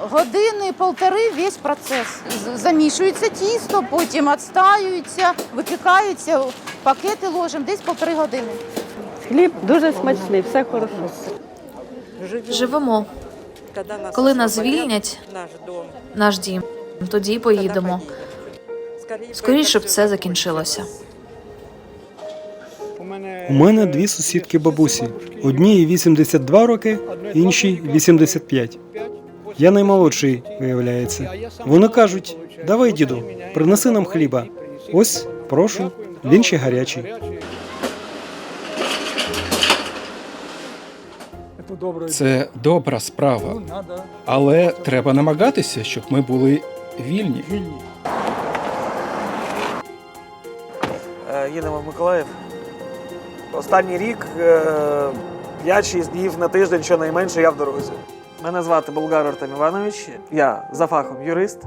Години полтори весь процес. Замішується тісто, потім відстаюється, випікаються, пакети ложимо десь полтори години. Хліб дуже смачний, все хорошо. Живемо. Коли нас звільнять, наш дім, тоді поїдемо. Скоріше б це закінчилося. У мене дві сусідки бабусі. Одній 82 роки, іншій 85. Я наймолодший, виявляється. Вони кажуть: давай, діду, принеси нам хліба. Ось, прошу, він ще гарячий. Це добра справа, але треба намагатися, щоб ми були вільні. Е, Їдемо в Миколаїв. Останній рік 5-6 днів на тиждень, щонайменше, я в дорозі. Мене звати Болгар Артем Іванович. Я за фахом юрист,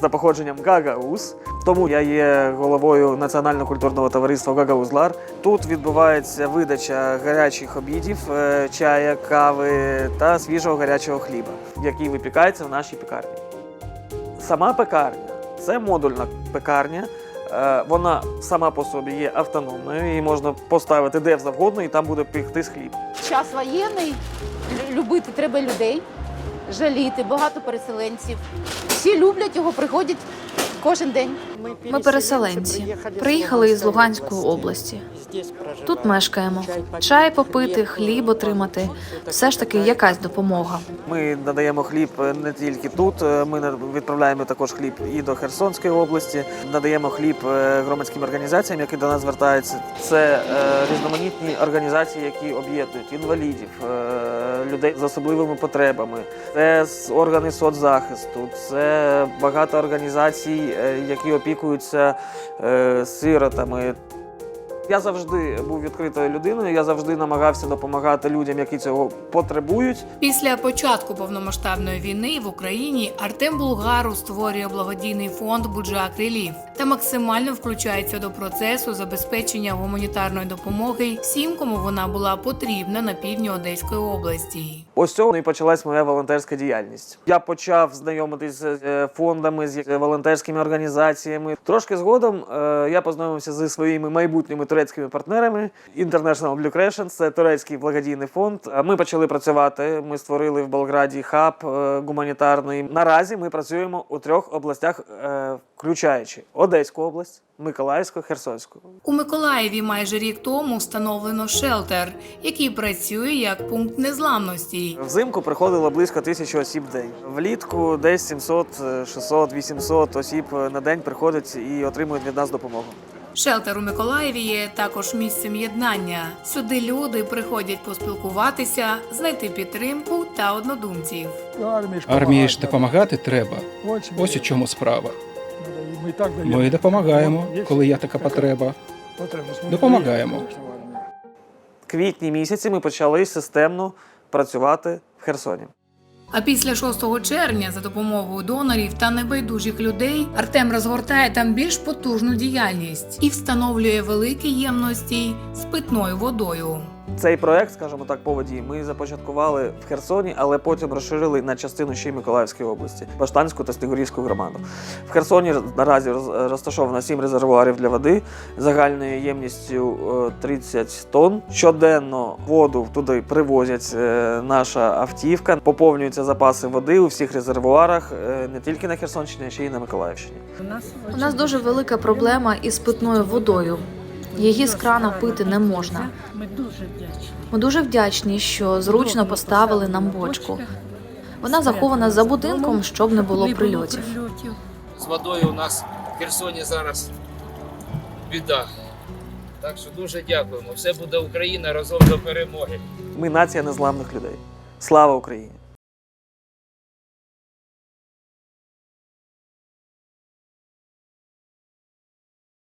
за походженням Гагаус. Тому я є головою Національно-культурного товариства Гагаузлар. Тут відбувається видача гарячих обідів, е, чая, кави та свіжого гарячого хліба, який випікається в нашій пекарні. Сама пекарня це модульна пекарня. Е, Вона сама по собі є автономною, її можна поставити де завгодно, і там буде пектись хліб. Час воєнний, любити треба людей, жаліти, багато переселенців. Всі люблять його, приходять кожен день. Ми переселенці. Приїхали із Луганської області. Тут мешкаємо. Чай попити, хліб отримати. Все ж таки якась допомога. Ми надаємо хліб е, не тільки тут. е, Ми відправляємо також хліб і до Херсонської області. Надаємо хліб е, громадським організаціям, які до нас звертаються. Це е, різноманітні організації, які об'єднують інвалідів, е, людей з особливими потребами. Це органи соцзахисту, це багато організацій, які опікуються е, сиротами. Я завжди був відкритою людиною. Я завжди намагався допомагати людям, які цього потребують. Після початку повномасштабної війни в Україні Артем Булгару створює благодійний фонд Буджак Реліф та максимально включається до процесу забезпечення гуманітарної допомоги всім, кому вона була потрібна на півдні Одеської області. Ось цього і почалась моя волонтерська діяльність. Я почав знайомитись з е, фондами, з е, волонтерськими організаціями. Трошки згодом е, я познайомився зі своїми майбутніми турецькими партнерами. International Blue Crescent – це турецький благодійний фонд. Ми почали працювати. Ми створили в Болграді хаб гуманітарний. Наразі ми працюємо у трьох областях, включаючи Одеську область, Миколаївську, Херсонську. У Миколаєві майже рік тому встановлено шелтер, який працює як пункт незламності. Взимку приходило близько тисячі осіб в день. Влітку десь 700, е, 600, 800 осіб на день приходять і отримують від нас допомогу. Шелтер у Миколаєві є також місцем єднання. Сюди люди приходять поспілкуватися, знайти підтримку та однодумців. Армії ж допомагати треба. Ось у чому справа. Ми допомагаємо, коли є така потреба. Допомагаємо. В квітні місяці ми почали системно працювати в Херсоні. А після 6 червня за допомогою донорів та небайдужих людей Артем розгортає там більш потужну діяльність і встановлює великі ємності з питною водою. Цей проект, скажімо так, по воді, ми започаткували в Херсоні, але потім розширили на частину ще Миколаївської області, Баштанську та Снігурівську громаду. В Херсоні наразі роз- розташовано 7 резервуарів для води загальною ємністю е, 30 тонн. Щоденно воду туди привозять е, наша автівка, поповнюються запаси води у всіх резервуарах е, не тільки на Херсонщині, а ще й на Миколаївщині. У нас дуже велика проблема із питною водою. Її з крана пити не можна. Ми дуже вдячні. Ми дуже вдячні, що зручно поставили нам бочку. Вона захована за будинком, щоб не було прильотів. з водою у нас в Херсоні зараз біда. Так що дуже дякуємо. Все буде Україна разом до перемоги. Ми нація незламних людей. Слава Україні!